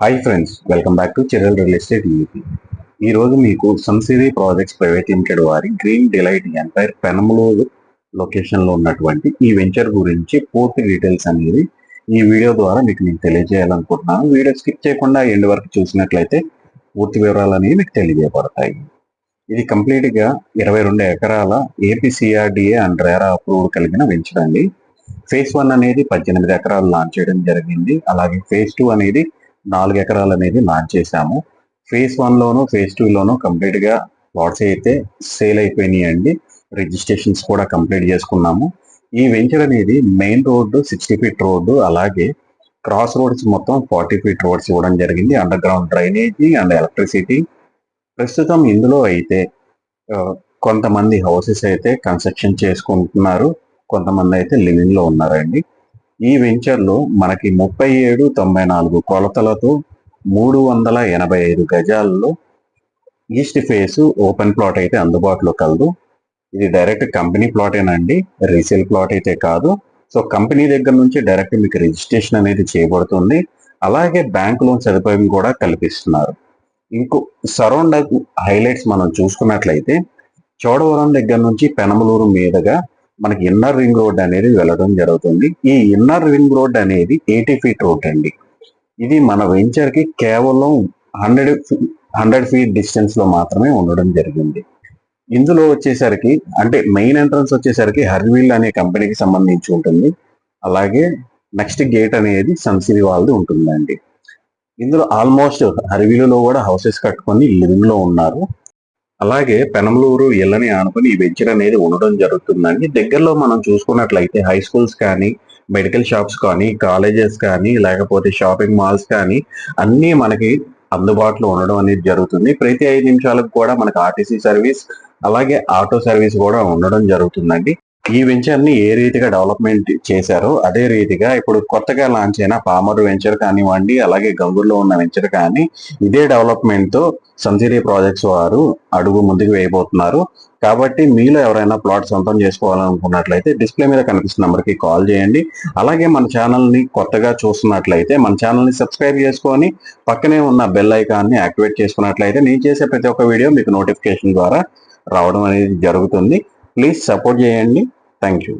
Hi friends welcome back to Cheral real estate UP ఈ రోజు మీకు సంసిరి ప్రాజెక్ట్స్ ప్రైవేట్ లిమిటెడ్ వారి గ్రీన్ డిలైట్ ఎంపైర్ పెనమలూరు లొకేషన్లో ఉన్నటువంటి ఈ వెంచర్ గురించి పూర్తి డీటెయిల్స్ అనేది ఈ వీడియో ద్వారా మీకు నేను తెలియజేయాలనుకుంటున్నాను. వీడియో స్కిప్ చేయకుండా ఎండ్ వరకు చూసినట్లయితే పూర్తి వివరాలు అనేవి మీకు తెలియజేయబడతాయి. ఇది కంప్లీట్గా ఇరవై రెండు ఎకరాల ఏపీసీఆర్డిఏ అండ్ రేరా అప్రూవ్ కలిగిన వెంచర్ అండి. ఫేజ్ వన్ అనేది పద్దెనిమిది ఎకరాలు లాంచ్ చేయడం జరిగింది. అలాగే ఫేజ్ టూ అనేది నాలుగు ఎకరాలు అనేది లాంచ్ చేశాము ఫేజ్ వన్లోను ఫేజ్ టూలోను కంప్లీట్గా ప్లాట్స్ అయితే సేల్ అయిపోయినాయి అండి. రిజిస్ట్రేషన్స్ కూడా కంప్లీట్ చేసుకున్నాము. ఈ వెంచర్ అనేది main road sixty feet road అలాగే క్రాస్ రోడ్స్ మొత్తం ఫార్టీ ఫీట్ రోడ్స్ ఇవ్వడం జరిగింది. Under ground drainage and electricity ప్రస్తుతం ఇందులో అయితే కొంతమంది హౌసెస్ అయితే కన్స్ట్రక్షన్ చేసుకుంటున్నారు. కొంతమంది అయితే లివింగ్లో ఉన్నారండి. ఈ వెంచర్లో మనకి ముప్పై ఏడు తొంభై నాలుగు కొలతలతో మూడు వందల ఎనభై ఐదు గజాల్లో ఈస్ట్ ఫేస్ ఓపెన్ ప్లాట్ అయితే అందుబాటులో కలదు. ఇది డైరెక్ట్ కంపెనీ ప్లాటేనండి. రీసేల్ ప్లాట్ అయితే కాదు. సో కంపెనీ దగ్గర నుంచి డైరెక్ట్ మీకు రిజిస్ట్రేషన్ అనేది చేయబడుతుంది. అలాగే బ్యాంక్ లోన్ సదుపాయం కూడా కల్పిస్తున్నారు. ఇంకో సరౌండ్ హైలైట్స్ మనం చూసుకున్నట్లయితే చోడవరం దగ్గర నుంచి పెనమలూరు మీదుగా మనకి ఇన్నర్ రింగ్ రోడ్ అనేది వెళ్ళడం జరుగుతుంది. ఈ ఇన్నర్ రింగ్ రోడ్ అనేది ఎయిటీ ఫీట్ రోడ్ అండి. ఇది మన వెంచర్కి కేవలం హండ్రెడ్ హండ్రెడ్ ఫీట్ డిస్టెన్స్లో మాత్రమే ఉండడం జరిగింది. ఇందులో వచ్చేసరికి అంటే మెయిన్ ఎంట్రన్స్ వచ్చేసరికి హర్వీల్ అనే కంపెనీకి సంబంధించి ఉంటుంది. అలాగే నెక్స్ట్ గేట్ అనేది సన్సిరి వాళ్ళది ఉంటుందండి. ఇందులో ఆల్మోస్ట్ హర్వీలులో కూడా హౌసెస్ కట్టుకొని లివింగ్లో ఉన్నారు. అలాగే పెనమలూరు ఇళ్ళని ఆనుకొని ఈ వెంచర్ అనేది ఉండడం జరుగుతుందండి. దగ్గరలో మనం చూసుకున్నట్లయితే హై స్కూల్స్ కానీ మెడికల్ షాప్స్ కానీ కాలేజెస్ కానీ లేకపోతే షాపింగ్ మాల్స్ కానీ అన్నీ మనకి అందుబాటులో ఉండడం అనేది జరుగుతుంది. ప్రతి ఐదు నిమిషాలకు కూడా మనకి ఆర్టీసీ సర్వీస్ అలాగే ఆటో సర్వీస్ కూడా ఉండడం జరుగుతుందండి. ఈ వెంచర్ని ఏ రీతిగా డెవలప్మెంట్ చేశారో అదే రీతిగా ఇప్పుడు కొత్తగా లాంచ్ అయిన పామర్ వెంచర్ కానివ్వండి అలాగే గంగూరులో ఉన్న వెంచర్ కానీ ఇదే డెవలప్మెంట్తో సంసిరీ ప్రాజెక్ట్స్ వారు అడుగు ముందుకు వేయబోతున్నారు. కాబట్టి మీలో ఎవరైనా ప్లాట్ సొంతం చేసుకోవాలనుకున్నట్లయితే డిస్ప్లే మీద కనిపిస్తున్న నెంబర్కి కాల్ చేయండి. అలాగే మన ఛానల్ని కొత్తగా చూస్తున్నట్లయితే మన ఛానల్ని సబ్స్క్రైబ్ చేసుకొని పక్కనే ఉన్న బెల్ ఐకాన్ని యాక్టివేట్ చేసుకున్నట్లయితే నేను చేసే ప్రతి ఒక్క వీడియో మీకు నోటిఫికేషన్ ద్వారా రావడం అనేది జరుగుతుంది. ప్లీజ్ సపోర్ట్ చేయండి థ్యాంక్ యూ